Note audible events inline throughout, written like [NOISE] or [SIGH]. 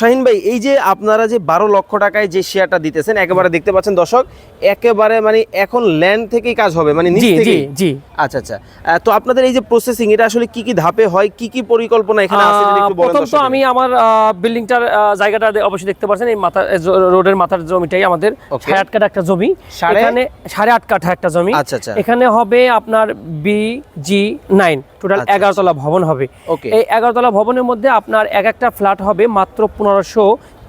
শাহিন ভাই এই যে আপনারা যে বারো লক্ষ টাকায় যে শেয়ারটা দিতেছেন একেবারে দেখতে পাচ্ছেন দর্শক একেবারে মানে এখন ল্যান্ড থেকেই কাজ হবে মানে জি জি জি। আচ্ছা আচ্ছা। তো আপনাদের এই যে প্রসেসিং এটা আসলে কি কি ধাপে হয় কি কি পরিকল্পনা এখানে আছে যদি একটু বলেন প্রথম তো আমি আমার বিল্ডিংটার জায়গাটা অবশ্যই দেখতে পাচ্ছেন এই মাথা রোডের মাথার জমিটাই আমাদের। সাড়ে আট কাঠা একটা জমি। সাড়ে? এখানে সাড়ে আট কাঠা একটা জমি। আচ্ছা, আচ্ছা। এখানে হবে আপনার বি জি নাইন টোটাল এগারোতলা ভবন হবে. এই এগারোতলা ভবনের মধ্যে আপনার এক একটা ফ্ল্যাট হবে মাত্র পনেরোশো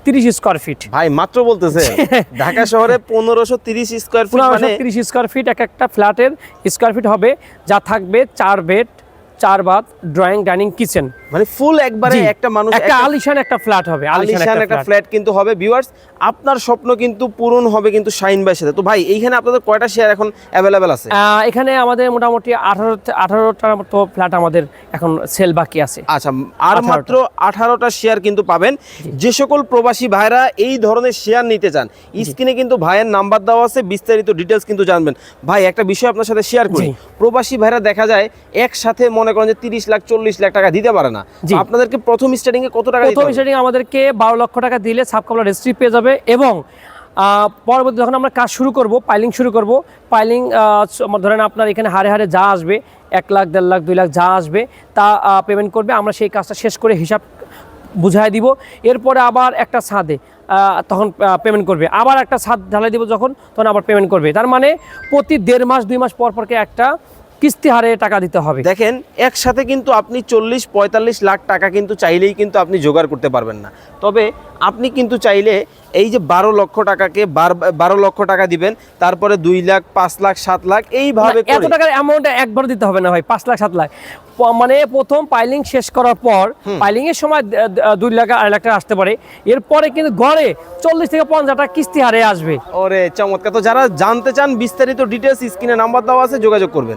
তিরিশ স্কোয়ার ফিট ভাই মাত্র বলতেছে। [LAUGHS] ঢাকা শহরে পনেরোশো তিরিশ স্কোয়ার ফিট পনেরোশো মানে তিরিশ স্কোয়ার ফিট এক একটা ফ্ল্যাটের স্কোয়ার ফিট হবে যা থাকবে চার বেড চার বাথ ড্রয়িং ডাইনিং কিচেন মানে ফুল একবারে একটা মানুষ একটা আলিশান একটা ফ্ল্যাট হবে আলিশান একটা ফ্ল্যাট কিন্তু হবে ভিউয়ার্স আপনার স্বপ্ন কিন্তু পূরণ হবে কিন্তু শাইন ভাইয়ের সাথে। তো ভাই এইখানে আপনাদের কয়টা শেয়ার এখন অ্যাভেলেবেল আছে? এখানে আমাদের মোটামুটি আঠারো আঠারোটার মতো ফ্ল্যাট আমাদের এখন সেল বাকি আছে। আচ্ছা আর 18টা। মাত্র আঠারোটা শেয়ার কিন্তু পাবেন। যে সকল প্রবাসী ভাইরা এই ধরনের শেয়ার নিতে চান স্ক্রিনে কিন্তু ভাইয়ের নাম্বার দেওয়া আছে বিস্তারিত ডিটেলস কিন্তু জানবেন। ভাই একটা বিষয় আপনার সাথে শেয়ার করি। প্রবাসী ভাইরা দেখা যায় একসাথে মনে করেন যে তিরিশ লাখ চল্লিশ লাখ টাকা দিতে পারে না। আপনাদেরকে প্রথম স্টার্টিং এ কত টাকা প্রথম হবে? সেটিং আমাদেরকে বারো লক্ষ টাকা দিলে সাবকাপলা রেজিস্ট্রি পেয়ে যাবে এবং পরবর্তী যখন আমরা কাজ শুরু করব পাইলিং শুরু করব পাইলিং ধরেন আপনার এখানে হারে হারে যা আসবে এক লাখ দেড় লাখ দুই লাখ যা আসবে তা পেমেন্ট করবে আমরা সেই কাজটা শেষ করে হিসাব বুঝাই দিব। এরপরে আবার একটা ছাদে তখন পেমেন্ট করবে। আবার একটা ছাদ ঢালাই দিব যখন তখন আবার পেমেন্ট করবে। তার মানে প্রতি দেড় মাস দুই মাস পর পরকে একটা কিস্তি হারে টাকা দিতে হবে। দেখেন একসাথে কিন্তু আপনি চল্লিশ পঁয়তাল্লিশ লাখ টাকা কিন্তু চাইলেই কিন্তু আপনি জোগাড় করতে পারবেন না। তবে আপনি কিন্তু চাইলে এই যে বারো লক্ষ টাকাকে বার- বারো লক্ষ টাকা দিবেন তারপরে দুই লাখ পাঁচ লাখ সাত লাখ এইভাবে এত টাকার অ্যামাউন্ট একবার দিতে হবে না ভাই পাঁচ লাখ সাত লাখ। মানে প্রথম পাইলিং শেষ করার পর পাইলিং এর সময় দুই লাখ আড়াই লাখ টাকা আসতে পারে। এরপরে কিন্তু গড়ে চল্লিশ থেকে পঞ্চাশ টাকা কিস্তি হারে আসবে। ওরে চমৎকার। তো যারা জানতে চান বিস্তারিত ডিটেলস স্ক্রিনে নাম্বার দেওয়া আছে যোগাযোগ করবেন।